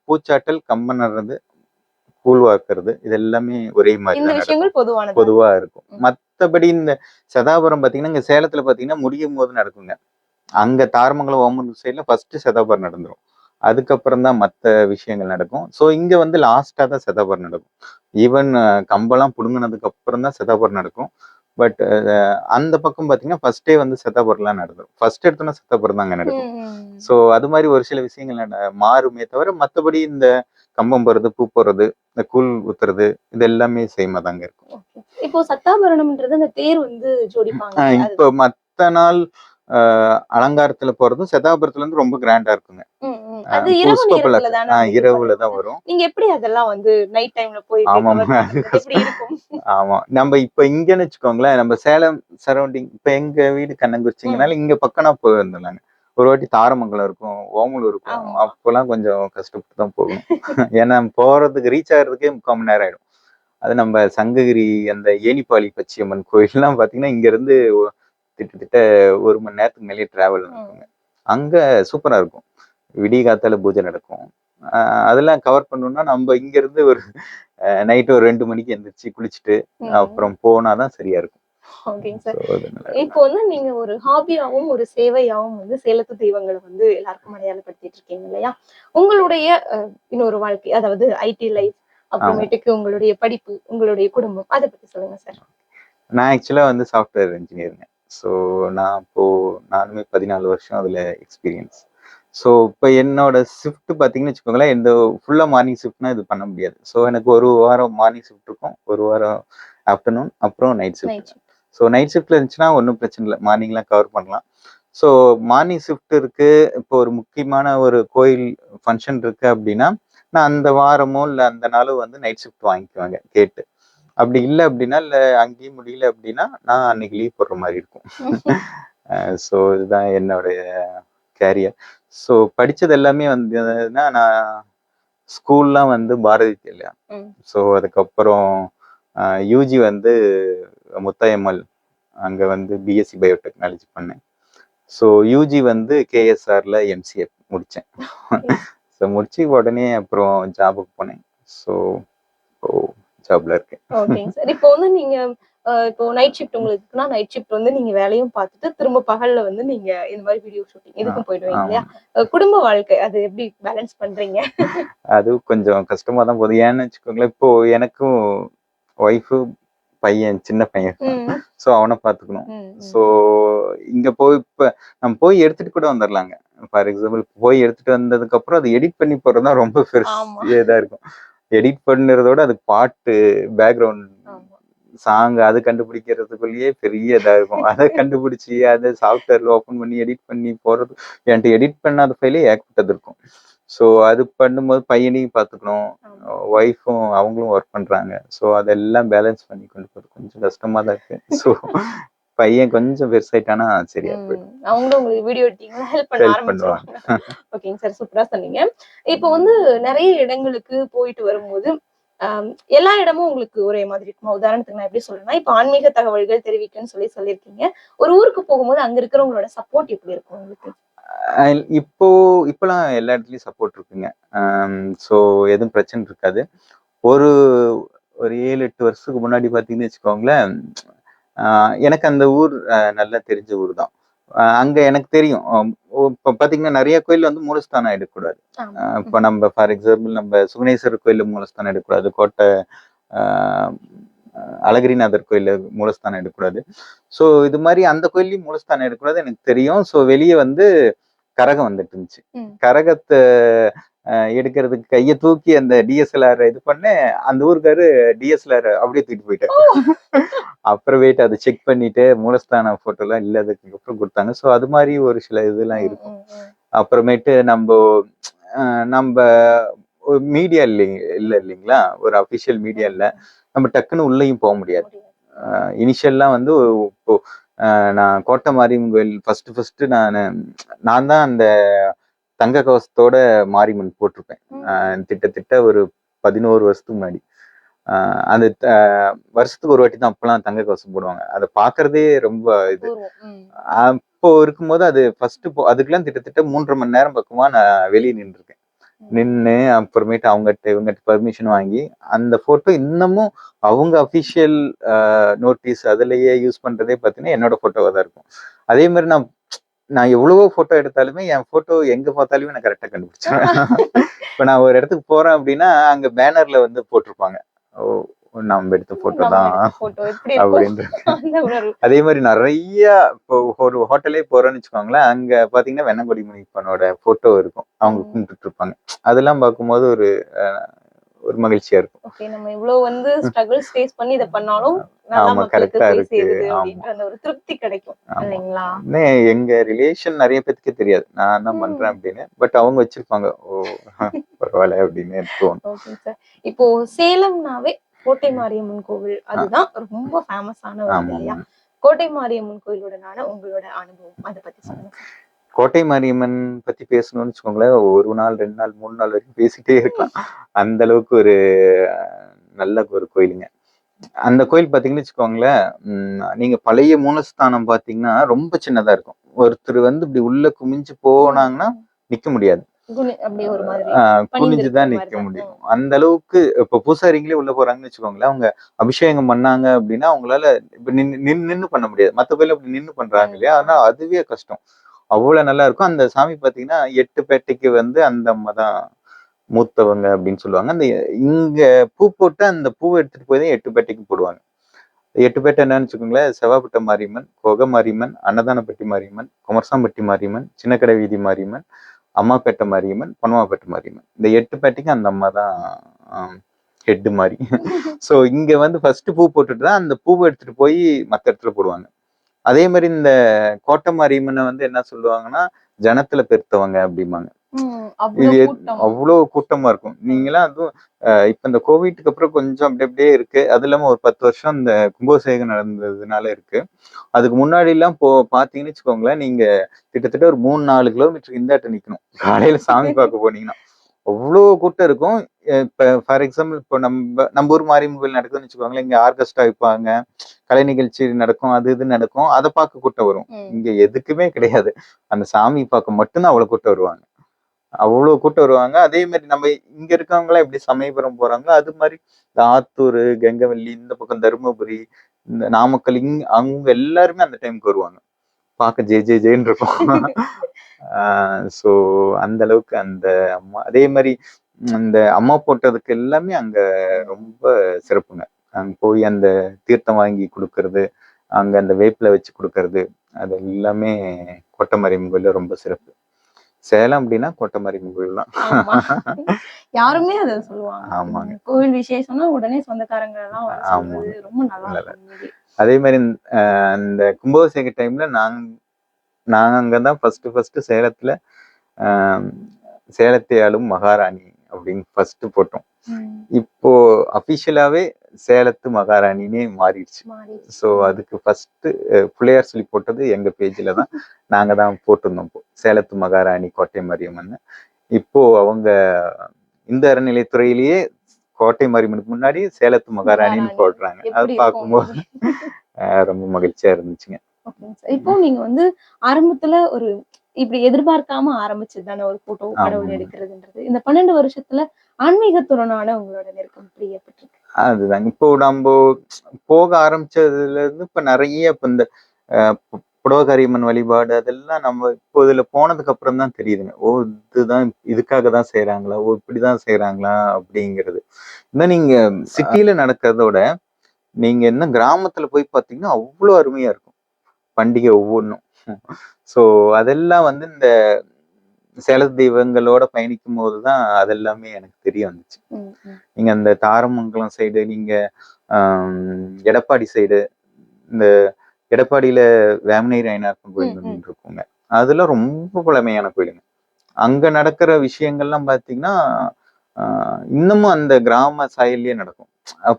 பூச்சாட்டல் கம்பன் நடுறது கூழ் வாக்குறது இது எல்லாமே ஒரே மாதிரி பொதுவா இருக்கும். மத்தபடி இந்த சதாபுரம் பாத்தீங்கன்னா இங்க சேலத்துல பாத்தீங்கன்னா முடியும் போது நடக்குங்க. அங்க தாரமங்கலம் ஓமலூர் சைட்ல ஃபர்ஸ்ட் சதாபுரம் நடந்துரும். அதுக்கப்புறம் தான் மற்ற விஷயங்கள் நடக்கும். ஸோ இங்க வந்து லாஸ்டா தான் சதாபுரம் நடக்கும். ஈவன் கம்பெல்லாம் புடுங்கினதுக்கு அப்புறம் தான் சதாபுரம் நடக்கும். பட் அந்த பக்கம் பாத்தீங்கன்னா ஃபர்ஸ்டே வந்து சதாபுரம்லாம் நடந்துரும். ஃபர்ஸ்ட் எடுத்தோன்னா சதாபுரம் தாங்க நடக்கும். ஸோ அது மாதிரி ஒரு சில விஷயங்கள் மாறுமே தவிர மற்றபடி இந்த கம்பம் போறது பூ போறது இந்த கூழ் ஊத்துறது இது எல்லாமே சேமா தாங்க இருக்கும். இப்போ சத்தாபரணம்ன்றது அந்த தேர் வந்து ஜோடிப்பாங்க. இப்போ மத்த நாள் அலங்காரத்துல போறதும் சதாபுரத்துல இருந்து ரொம்ப கிராண்டா இருக்குங்க. இரவுல தான். வரும். நீங்க எப்படி அதெல்லாம் வந்து நைட் டைம்ல போய் இருக்கும்? ஆமா. நம்ம இப்ப இங்கன்னு வச்சுக்கோங்களேன் நம்ம சேலம் சரௌண்டிங் இப்ப எங்க வீடு கண்ணங்குறிச்சிங்கனால இங்க பக்கம்னா போய் வந்துடலாங்க ஒரு வாட்டி தாரமங்கலம் இருக்கும் ஓமலூர் இருக்கும். ஆமா. அப்போலாம் கொஞ்சம் கஷ்டப்பட்டு தான் போகணும். ஏன்னா போறதுக்கு ரீச் ஆகிறதுக்கே முக்கால் மணி நேரம் ஆயிடும். அது நம்ம சங்ககிரி அந்த ஏனிப்பாளி பச்சையம்மன் கோயில்லாம் பாத்தீங்கன்னா இங்க இருந்து ஒ- கிட்டத்தட்ட ஒரு மணி நேரத்துக்கு மேலேயே டிராவல் இருக்குங்க அங்க சூப்பரா இருக்கும். விடிய காத்தால பூஜை நடக்கும். அதெல்லாம் கவர் பண்ணணும்னா நம்ம இங்க இருந்து ஒரு நைட் ஒரு ரெண்டு மணிக்கு எந்திரிச்சு குளிச்சுட்டு. அப்புறம் போனாதான் சரியா இருக்கும். ஓகேங்க சார். இப்போ வந்து நீங்க ஒரு ஹாபியாவும் ஒரு சேவையாவும் வந்து சேலத்து தெய்வங்களை வந்து எல்லாருக்கும் அடையாளப்படுத்திட்டு இருக்கீங்க இல்லையா? உங்களுடைய இன்னொரு வாழ்க்கை அதாவது ஐடி லைஃப் அப்புறமேட்டுக்கு உங்களுடைய படிப்பு உங்களுடைய குடும்பம் அதை பத்தி சொல்லுங்க சார். நான் ஆக்சுவலா வந்து சாஃப்ட்வேர் இன்ஜினியருங்க ஸோ நான் இப்போ நானுமே பதினாலு வருஷம் அதுல எக்ஸ்பீரியன்ஸ் ஸோ இப்போ என்னோட ஷிஃப்ட் பார்த்தீங்கன்னு வச்சுக்கோங்களேன் இந்த ஃபுல்லாக மார்னிங் ஷிஃப்ட்னா இது பண்ண முடியாது. ஸோ எனக்கு ஒரு வாரம் மார்னிங் ஷிஃப்ட் இருக்கும் ஒரு வாரம் ஆஃப்டர்நூன் அப்புறம் நைட் ஷிஃப்ட் ஸோ நைட் ஷிஃப்ட்ல இருந்துச்சுன்னா ஒன்றும் பிரச்சனை இல்லை. மார்னிங்லாம் கவர் பண்ணலாம். ஸோ மார்னிங் ஷிஃப்ட் இருக்கு. இப்போ ஒரு முக்கியமான ஒரு கோயில் ஃபங்க்ஷன் இருக்கு அப்படின்னா நான் அந்த வாரமோ இல்லை அந்த நாளும் வந்து நைட் ஷிஃப்ட் வாங்கிக்குவாங்க கேட்டு. அப்படி இல்லை அப்படின்னா இல்லை அங்கேயும் முடியல அப்படின்னா நான் அன்னைக்கு லீவ் போடுற மாதிரி இருக்கும். ஸோ இதுதான் என்னுடைய கேரியர் ஸோ படிச்சது எல்லாமே வந்துன்னா நான் ஸ்கூல்லாம் வந்து பாரதி இல்லையா. ஸோ அதுக்கப்புறம் யூஜி வந்து முத்தாயம்மல் அங்கே வந்து பிஎஸ்சி பயோடெக்னாலஜி பண்ணேன். ஸோ யூஜி வந்து கேஎஸ்ஆர்ல எம்சிஏ முடித்தேன் ஸோ முடிச்சு உடனே அப்புறம் ஜாபுக்கு போனேன். ஸோ ஜாப்ல இருக்கேன். ஓகேங்க சார் இப்போ வந்து நீங்க இப்போ நைட் ஷிஃப்ட் உங்களுக்கு இருக்குன்னா நைட் ஷிஃப்ட் வந்து நீங்க வேலையும் பார்த்துட்டு திரும்ப பகல்ல வந்து நீங்க இந்த மாதிரி வீடியோ ஷூட்டிங் இதுக்கும் போயிடுவீங்க இல்லையா? குடும்ப வாழ்க்கை அது எப்படி பேலன்ஸ் பண்றீங்க? அது கொஞ்சம் கஷ்டமா தான் போகுது. ஏன்னு வச்சுக்கோங்களேன் இப்போ எனக்கும் ஒய்ஃபு பையன் சின்ன பையன். ஸோ அவனை பார்த்துக்கணும். ஸோ இங்க போய் இப்ப நம்ம போய் எடுத்துட்டு கூட வந்துடலாங்க ஃபார் எக்ஸாம்பிள் போய் எடுத்துட்டு வந்ததுக்கு அப்புறம் அது எடிட் பண்ணி போறது தான் ரொம்ப. பெருசு இதா இருக்கும். எடிட் பண்ணுறதோட அது பாட்டு பேக்ரவுண்ட். சாங் அது கண்டுபிடிக்கிறதுக்குள்ளேயே பெரிய இதா இருக்கும். அதை கண்டுபிடிச்சி அதை சாஃப்ட்வேர்ல ஓப்பன் பண்ணி எடிட் பண்ணி போறது என்கிட்ட எடிட் பண்ணாத ஃபைலே ஏகப்பட்டது இருக்கும். ஸோ அது பண்ணும்போது பையனையும் பார்த்துக்கணும். ஒய்ஃபும் அவங்களும் ஒர்க் பண்றாங்க. ஸோ அதெல்லாம் பேலன்ஸ் பண்ணி கொண்டு போறது கொஞ்சம் கஷ்டமா தான் இருக்கு. ஸோ பையன் கொஞ்சம் பெருசாயிட்டானா சரியா போயிடும். அவங்களும் உங்களுக்கு வீடியோ எடிட்டிங்ல ஹெல்ப் பண்ண ஆரம்பிச்சிருவாங்க. ஓகேங்க சார் சூப்பரா சொன்னீங்க. இப்போ வந்து நிறைய இடங்களுக்கு போயிட்டு வரும்போது எல்லா இடமும் உங்களுக்கு ஒரே மாதிரி இருக்குமா? உதாரணத்துக்கு நான் எப்படி சொல்றேன்னா இப்போ ஆன்மீக தகவல்கள் தெரிவிக்கன்னு சொல்லி சொல்லியிருக்கீங்க. ஒரு ஊருக்கு போகும்போது அங்க இருக்கிறவங்களோட சப்போர்ட் எப்படி இருக்கும் உங்களுக்கு? இப்போ இப்போலாம் எல்லா இடத்துலயும் சப்போர்ட் இருக்குங்க. ஸோ எதுவும் பிரச்சனை இருக்காது. ஒரு ஒரு ஏழு எட்டு வருஷத்துக்கு முன்னாடி பார்த்தீங்கன்னு வச்சுக்கோங்களேன் எனக்கு அந்த ஊர் நல்லா தெரிஞ்ச ஊர் தான். அங்க எனக்கு தெரியும். இப்போ பார்த்தீங்கன்னா நிறைய கோயில் வந்து மூலஸ்தானம் எடுக்கக்கூடாது இப்போ நம்ம ஃபார் எக்ஸாம்பிள் நம்ம சுகுணேஸ்வரர் கோயிலில் மூலஸ்தானம் எடுக்கக்கூடாது கோட்டை ஆஹ் அழகிரிநாதர் கோயிலில் மூலஸ்தானம் எடுக்கக்கூடாது ஸோ இது மாதிரி அந்த கோயிலையும் மூலஸ்தானம் எடுக்கக்கூடாது எனக்கு தெரியும். ஸோ வெளியே வந்து கரகம் வந்துட்டு இருந்துச்சு. கரகத்தை எடுக்கிறதுக்கு கையை தூக்கி அந்த டிஎஸ்எல்ஆர் இது பண்ணேன் அந்த ஊருக்காரு டிஎஸ்எல்ஆர் அப்படியே தூக்கிட்டு போயிட்டாரு. அப்புறமேட்டு அதை செக் பண்ணிட்டு மூலஸ்தான போட்டோலாம் இல்லாததுக்கு அப்புறம் கொடுத்தாங்க. ஸோ அது மாதிரி ஒரு சில இதெல்லாம் இருக்கும். அப்புறமேட்டு நம்ம நம்ம மீடியா இல்லைங்க இல்லை இல்லைங்களா? ஒரு அஃபிஷியல் மீடியா இல்லை. நம்ம டக்குன்னு உள்ளேயும் போக முடியாது. இனிஷியல்லாம் வந்து இப்போ நான் கோட்டை மாரியம்மன் கோயில் ஃபர்ஸ்ட் ஃபர்ஸ்ட் நான் நான் தான் அந்த தங்க கவசத்தோட மாரியம்மன் போட்டிருப்பேன் ஆஹ் கிட்டத்தட்ட ஒரு பதினோரு வருஷத்துக்கு முன்னாடி. அந்த வருஷத்துக்கு ஒரு வாட்டி தான் அப்பெல்லாம் தங்க கவசம் போடுவாங்க. அதை பார்க்கறதே ரொம்ப இது. அப்போ இருக்கும்போது அது ஃபர்ஸ்ட் அதுக்கெல்லாம் கிட்டத்தட்ட மூன்றரை மணி நேரம் பக்கமா நான் வெளியே நின்றுருக்கேன். நின்று அப்புறமேட்டு அவங்ககிட்ட இவங்ககிட்ட பெர்மிஷன் வாங்கி அந்த போட்டோ இன்னமும் அவங்க அஃபிஷியல் நோட்டீஸ் அதுலயே யூஸ் பண்றதே பார்த்தீங்கன்னா என்னோட போட்டோவா தான் இருக்கும். அதே மாதிரி நான் நான் எவ்வளவோ போட்டோ எடுத்தாலுமே என் போட்டோ எங்க பார்த்தாலுமே நான் கரெக்டா கண்டுபிடிச்சிருவேன் இப்ப நான் ஒரு இடத்துக்கு போறேன் அப்படின்னா அங்க பேனர்ல வந்து போட்டிருப்பாங்க ஓ நம்ம எடுத்த போட்டோ தான்? அப்படின்ற. அதே மாதிரி நிறைய இப்போ ஒரு ஹோட்டலே போறோம்னு வச்சுக்கோங்களேன் அங்க பாத்தீங்கன்னா வெண்ணங்கொடி முனிப்பனோட போட்டோ இருக்கும் அவங்க ம். கும்பிட்டுட்டு இருப்பாங்க அதெல்லாம் பார்க்கும்போது ஒரு ஒரு மகிழ்ச்சியா இருக்கும். Okay, நம்ம இவ்வளவு வந்து struggles face பண்ணி இதை பண்ணாலும் நல்லா ஆமா, போய் இருக்கு. அப்படின்ற ஒரு திருப்தி கிடைக்கும். இல்லைங்களா? எங்க ரிலேஷன் நிறைய பேத்துக்கே தெரியாது. நான் ம். பண்றேன் அப்படின்னு. பட் அவங்க வச்சிருப்பாங்க. ஓ பரவாயில்ல அப்படின்னு தோணும். ஓகே சார் இப்போ சேலம்னாவே கோட்டை மாரியம்மன் கோவில் அதுதான் ரொம்ப ஃபேமஸான ஒரு ஆமா. இல்லையா கோட்டை மாரியம்மன் கோயிலுடனான உங்களோட அனுபவம் அதை பத்தி சொல்லுங்க கோட்டை மாரியம்மன் பத்தி பேசணும்னு வச்சுக்கோங்களேன். ஒரு நாள் ரெண்டு நாள் மூணு நாள் வரைக்கும் பேசிட்டே இருக்கலாம். அந்த அளவுக்கு ஒரு நல்ல ஒரு கோயிலுங்க. அந்த கோயில் பாத்தீங்கன்னு வச்சுக்கோங்களேன் நீங்க பழைய மூலஸ்தானம் பாத்தீங்கன்னா ரொம்ப சின்னதா இருக்கும். ஒருத்தர் வந்து இப்படி உள்ள குமிஞ்சு போனாங்கன்னா நிக்க முடியாது. குனிஞ்சுதான் நிக்க முடியும். அந்த அளவுக்கு இப்ப பூசாரிங்களே உள்ள போறாங்கன்னு வச்சுக்கோங்களேன் அவங்க அபிஷேகம் பண்ணாங்க அப்படின்னா அவங்களால இப்ப நின்னு நின்னு நின்னு பண்ண முடியாது. மத்த கோயில அப்படி நின்னு பண்றாங்க இல்லையா? ஆனா அதுவே கஷ்டம். அவ்வளவு நல்லா இருக்கும். அந்த சாமி பாத்தீங்கன்னா எட்டு பேட்டைக்கு வந்து அந்த அம்மா தான் மூத்தவங்க அப்படின்னு சொல்லுவாங்க. அந்த இங்க பூ போட்டு அந்த பூவை எடுத்துட்டு போய் தான் எட்டு பேட்டைக்கு போடுவாங்க. எட்டு பேட்டை என்னன்னு வச்சுக்கோங்களேன். செவ்வாப்பட்ட மாரியம்மன் கொகை மாரியம்மன் அன்னதானப்பட்டி மாரியம்மன் குமரசாம்பட்டி மாரியம்மன் சின்னக்கடை வீதி மாரியம்மன் அம்மாப்பேட்டை மாரியம்மன் பொன்னமாப்பேட்டை மாரியம்மன். இந்த எட்டு பேட்டைக்கு அந்த அம்மா தான் ஹெட் மாதிரி. ஸோ இங்க வந்து ஃபர்ஸ்ட் பூ போட்டுட்டு தான் அந்த பூவை எடுத்துட்டு போய் மற்ற இடத்துல போடுவாங்க. அதே மாதிரி இந்த கோட்டை மாரியம்மனை வந்து என்ன சொல்லுவாங்கன்னா ஜனத்துல பெருத்தவங்க அப்படிம்பாங்க. இது அவ்வளவு கூட்டம். இருக்கும். நீங்களாம் அதுவும் இப்ப இந்த கோவிட்க்கு அப்புறம் கொஞ்சம் அப்படி அப்படியே இருக்கு. அது இல்லாம ஒரு பத்து வருஷம் இந்த கும்பாபிஷேகம் நடந்ததுனால இருக்கு. அதுக்கு முன்னாடி எல்லாம் போ பாத்தீங்கன்னு வச்சுக்கோங்களேன் நீங்க கிட்டத்தட்ட ஒரு மூணு நாலு கிலோமீட்டருக்கு இந்தாட்ட நிக்கணும். காலையில சாமி பார்க்க போனீங்கன்னா. அவ்வளோ கூட்டம் இருக்கும். இப்ப ஃபார் எக்ஸாம்பிள் இப்போ நம்ம நம்ம ஊர் மாரியம்மன் கோயில் நடக்குதுன்னு வச்சுக்கோங்களேன் இங்க ஆர்கெஸ்ட்ரா வைப்பாங்க. கலை நிகழ்ச்சி நடக்கும் அது இது நடக்கும். அதை பார்க்க கூட்டம் வரும். இங்க எதுக்குமே கிடையாது. அந்த சாமி பார்க்க மட்டும்தான் அவ்வளவு கூட்டம் வருவாங்க. அவ்வளவு கூட்டம் வருவாங்க. அதே மாதிரி நம்ம இங்க இருக்கவங்களாம் எப்படி சமயபுரம் போறாங்க அது மாதிரி இந்த ஆத்தூர் கங்கவல்லி இந்த பக்கம் தருமபுரி இந்த நாமக்கல் இங் அவங்க எல்லாருமே அந்த டைமுக்கு வருவாங்க. பார்க்க ஜே ஜே ஜேன்னு இருக்கும். ஸோ அந்த அளவுக்கு அந்த அம்மா அதே மாதிரி அந்த அம்மா போட்டதுக்கு எல்லாமே அங்க ரொம்ப சிறப்புங்க. அங்க போய் அந்த தீர்த்தம் வாங்கி கொடுக்கறது அங்க அந்த வேப்பில வச்சு கொடுக்கறது அது எல்லாமே கோட்டமரியம்மன் கோயில்ல ரொம்ப சிறப்பு. சேலம் அப்படின்னா கோட்டமரியம்மன் கோயில் தான். யாருமே அதை சொல்லுவாங்க ஆமாங்க. கோவில் விசேஷம்னா உடனே சொந்தக்காரங்க எல்லாம் ஆமா. ரொம்ப நல்லா. அதே மாதிரி இந்த, அந்த கும்பாபிஷேக டைம்ல நாங்க நாங்க அங்கதான் ஃபர்ஸ்ட் ஃபர்ஸ்ட் சேலத்துல ஆஹ், சேலத்தை ஆளும் மகாராணி அப்படின்னு ஃபர்ஸ்ட் போட்டோம் இப்போ அபிஷியலாவே சேலத்து மகாராணினே மாறிடுச்சு. ஸோ அதுக்கு ஃபர்ஸ்ட் பிள்ளையார் சொல்லி போட்டது எங்க பேஜ்ல தான் நாங்க தான் போட்டிருந்தோம் சேலத்து மகாராணி கோட்டை மாரியம்மன் இப்போ அவங்க இந்த அறநிலைத்துறையிலேயே கோட்டை மாரியம்மனுக்கு முன்னாடி சேலத்து மகாராணின்னு மகாராணி. போடுறாங்க அது பார்க்கும்போது ரொம்ப மகிழ்ச்சியா இருந்துச்சுங்க. இப்போ நீங்க வந்து ஆரம்பத்துல ஒரு இப்படி எதிர்பார்க்காம ஆரம்பிச்சது தானே ஒரு போட்டோ கடவுள். எடுக்கிறதுன்றது இந்த பன்னெண்டு வருஷத்துல ஆன்மீகத்துடனான உங்களோட நெருக்கம் எப்படி ஏற்பட்டிருக்கு அதுதாங்க. இப்போ நம்ம போக ஆரம்பிச்சதுல இருந்து இப்ப நிறைய இப்ப இந்த புடவகாரியம்மன் வழிபாடு அதெல்லாம் நம்ம இப்போ இதுல போனதுக்கு அப்புறம் தான் தெரியுதுங்க. ஓ இதுதான் இதுக்காக தான் செய்றாங்களா? ஓ இப்படிதான் செய்றாங்களா? அப்படிங்கிறது. இன்னும் நீங்க சிட்டில நடக்கிறதோட நீங்க இன்னும் கிராமத்துல போய் பார்த்தீங்கன்னா அவ்வளோ அருமையா இருக்கும். பண்டிகை ஒவ்வொன்றும் ஸோ அதெல்லாம் வந்து இந்த சேல தெய்வங்களோட பயணிக்கும் போது தான் அதெல்லாமே எனக்கு தெரிய வந்துச்சு. நீங்க அந்த தாரமங்கலம் சைடு நீங்க ஆம், எடப்பாடி சைடு இந்த எடப்பாடியில வேமனேரி ஐநார்ப்பன் கோயில் இருக்குங்க. அதெல்லாம் ரொம்ப பழமையான கோயிலுங்க. அங்க நடக்கிற விஷயங்கள்லாம் பாத்தீங்கன்னா ஆஹ், இன்னமும் அந்த கிராம சாயல்லையே நடக்கும்.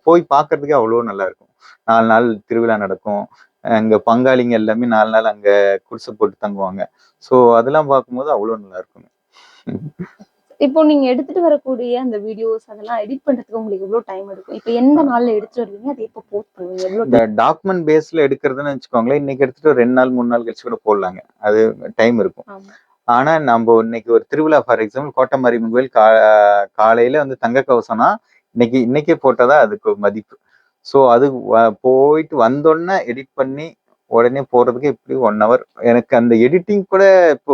போய் பார்க்கிறதுக்கே அவ்வளோ நல்லா இருக்கும். நாலு நாள் திருவிழா நடக்கும். அங்க பங்காளிங்க எல்லாமே நாலு நாள் அங்க குடிசை போட்டு தங்குவாங்க. ஸோ அதெல்லாம் பார்க்கும்போது அவ்வளோ நல்லா இருக்குங்க இப்போ நீங்க எடுத்துட்டு வரக்கூடிய அந்த வீடியோஸ் அதெல்லாம் எடிட் பண்றதுக்கு உங்களுக்கு எவ்வளவு டைம் எடுக்கும்? இப்போ எந்த நாள்ல எடுத்துட்டு வருவீங்க? அதை எப்போ போஸ்ட் பண்ணுவீங்க? எவ்வளவு டாக்குமெண்ட் பேஸ்ல எடுக்கிறதுன்னு வச்சுக்கோங்களேன் இன்னைக்கு எடுத்துட்டு ரெண்டு நாள் மூணு நாள் கழிச்சு கூட போடலாங்க. அது டைம் இருக்கும். ஆனா நம்ம இன்னைக்கு ஒரு திருவிழா ஃபார் எக்ஸாம்பிள் கோட்டமாரியம்மன் கோயில் கா காலையில வந்து தங்க கவசம்னா இன்னைக்கு இன்னைக்கே போட்டாதான் அதுக்கு மதிப்பு. ஸோ அது போயிட்டு வந்தோடனே எடிட் பண்ணி உடனே போறதுக்கு எப்படி ஒன் ஹவர் எனக்கு அந்த எடிட்டிங் கூட இப்போ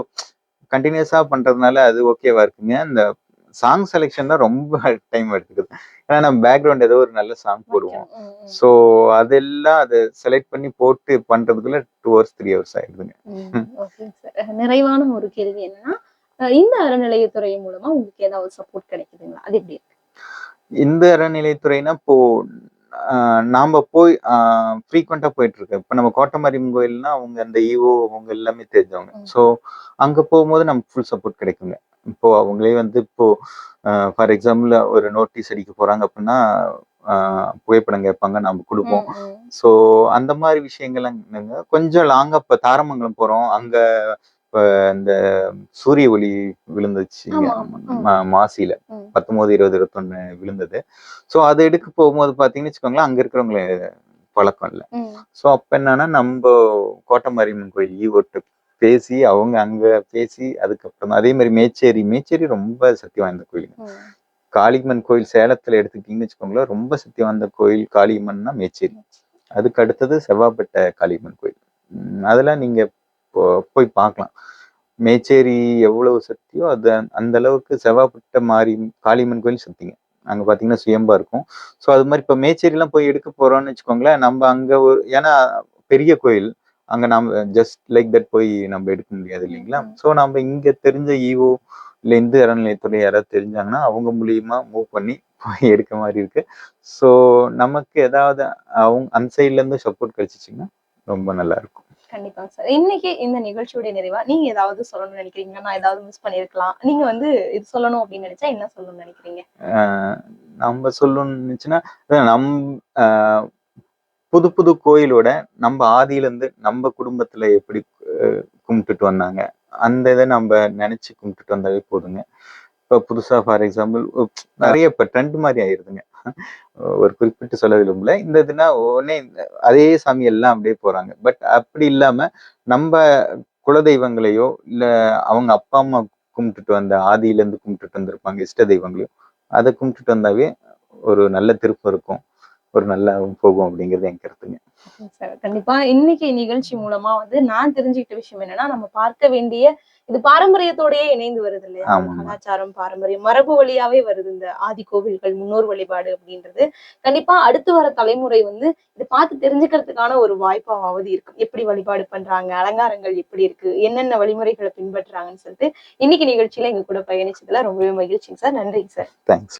கண்டினியூஸா பண்றதுனால அது ஓகேவா இருக்குங்க. அந்த சாங் செலெக்ஷன் தான் ரொம்ப டைம் எடுத்துக்குது ஏன்னா நம்ம பேக்ரவுண்ட் ஏதோ ஒரு நல்ல சாங் போடுவோம். ஸோ அதெல்லாம் அதை செலக்ட் பண்ணி போட்டு பண்றதுக்குள்ள டூ ஹவர்ஸ் த்ரீ ஹவர்ஸ் ஆயிடுதுங்க. நிறைவான ஒரு கேள்வி என்னன்னா இந்த அறநிலையத்துறை மூலமா உங்களுக்கு ஏதாவது சப்போர்ட் கிடைக்குதுங்களா? அது எப்படி இந்த அறநிலையத்துறைனா இப்போ நாம போய் ஃப்ரீக்வெண்டா போயிட்டு இருக்கு இப்போ நம்ம கோட்டமாரியம்மன் கோயில்னா அவங்க அந்த ஈவோ அவங்க எல்லாமே தெரிஞ்சவங்க. ஸோ அங்க போகும்போது நமக்கு ஃபுல் சப்போர்ட் கிடைக்குங்க. இப்போ அவங்களே வந்து இப்போ ஃபார் எக்ஸாம்பிள் ஒரு நோட்டீஸ் அடிக்க போறாங்க அப்படின்னா ஆஹ் புகைப்படம் கேட்பாங்க நம்ம கொடுப்போம். ஸோ அந்த மாதிரி விஷயங்கள்லாம் கொஞ்சம் லாங்கா இப்போ தாரமங்கலம் போறோம். அங்க இப்போ இந்த சூரிய ஒளி விழுந்துச்சு. மாசியில. பத்தொன்பது இருபது இருபத்தொன்னு விழுந்தது. ஸோ அதை எடுக்க போகும்போது பாத்தீங்கன்னு வச்சுக்கோங்களேன் அங்க இருக்கிறவங்கள பழக்கம் இல்லை. ஸோ அப்ப என்னன்னா நம்ம கோட்டமாரியம்மன் கோயில் ஈவோட்டு பேசி அவங்க அங்க பேசி அதுக்கப்புறம் அதே மாதிரி மேச்சேரி மேச்சேரி ரொம்ப சக்தி வாய்ந்த கோயிலுங்க. காளியம்மன் கோயில் சேலத்துல எடுத்துக்கிட்டீங்கன்னு வச்சுக்கோங்களேன் ரொம்ப சக்தி வாய்ந்த கோயில் காளியம்மன்னா மேச்சேரி. அதுக்கு அடுத்தது செவ்வாப்பேட்டை காளியம்மன் கோயில். அதெல்லாம் நீங்க போய் பார்க்கலாம். மேச்சேரி எவ்வளவு சக்தியோ அது அந்த அளவுக்கு செவ்வாப்பேட்டை மாறி காளியம்மன் கோயில் சக்திங்க. அங்க பாத்தீங்கன்னா சுயம்பா இருக்கும். ஸோ அது மாதிரி இப்போ மேச்சேரிலாம் போய் எடுக்க போறோம்னு வச்சுக்கோங்களேன் நம்ம அங்க ஒரு ஏன்னா பெரிய கோயில் அங்க நம்ம ஜஸ்ட் லைக் தட் போய் நம்ம எடுக்க முடியாது இல்லைங்களா. ஸோ நம்ம இங்க தெரிஞ்ச ஈவோ இல்லை இந்து அறநிலையத்துறை யாராவது தெரிஞ்சாங்கன்னா அவங்க மூலியமா மூவ் பண்ணி போய் எடுக்க மாதிரி இருக்கு. ஸோ நமக்கு ஏதாவது அவங்க அந்த சைட்ல இருந்து சப்போர்ட் கிடைச்சிச்சிங்கன்னா ரொம்ப நல்லா இருக்கும். கண்டிப்பா சார். இன்னைக்கு இந்த நிகழ்ச்சியுடைய நிறைவா நீங்க ஏதாவது சொல்லணும்னு நினைக்கிறீங்க நான் ஏதாவது மிஸ் பண்ணிருக்கலாம் நீங்க வந்து இது சொல்லணும் அப்படின்னு நினைச்சா என்ன சொல்லணும்னு நினைக்கிறீங்க? நம்ம சொல்லணும்னு நினைச்சுன்னா நம் ஆஹ் புது புது கோயிலோட நம்ம ஆதியில இருந்து நம்ம குடும்பத்துல எப்படி கும்பிட்டுட்டு வந்தாங்க. அந்த இதை நம்ம நினைச்சு கும்பிட்டுட்டு வந்தாவே போதுங்க. இப்போ புதுசா ஃபார் எக்ஸாம்பிள் நிறைய இப்போ ட்ரெண்ட் மாதிரி ஆயிருதுங்க. ஒரு குறிப்பிட்டு சொல்ல விரும்பல இந்த இதுனா உடனே அதே சாமி எல்லாம் அப்படியே போறாங்க. பட் அப்படி இல்லாம நம்ம குலதெய்வங்களையோ இல்ல அவங்க அப்பா அம்மா கும்பிட்டுட்டு வந்த ஆதியில இருந்து கும்பிட்டுட்டு வந்திருப்பாங்க இஷ்ட தெய்வங்களையோ அதை கும்பிட்டுட்டு வந்தாவே ஒரு நல்ல திருப்பம் இருக்கும். ஒரு நல்ல போகும் அப்படிங்கிறது என் கருத்துங்க. கண்டிப்பா இன்னைக்கு நிகழ்ச்சி மூலமா வந்து நான் தெரிஞ்சுக்கிட்ட விஷயம் என்னன்னா நம்ம பார்க்க வேண்டிய இது பாரம்பரியத்தோடயே இணைந்து வருது இல்லையா. கலாச்சாரம் பாரம்பரியம் மரபு வழியாவே வருது இந்த ஆதி கோவில்கள் முன்னோர் வழிபாடு அப்படின்றது. கண்டிப்பா அடுத்து வர தலைமுறை வந்து இதை பார்த்து தெரிஞ்சுக்கிறதுக்கான ஒரு வாய்ப்பாவது இருக்கும் எப்படி வழிபாடு பண்றாங்க அலங்காரங்கள் எப்படி இருக்கு என்னென்ன வழிமுறைகளை பின்பற்றுறாங்கன்னு சொல்லிட்டு இன்னைக்கு நிகழ்ச்சியில எங்க கூட பயணிச்சதுல ரொம்பவே மகிழ்ச்சிங்க சார். நன்றிங்க சார். தேங்க்ஸ்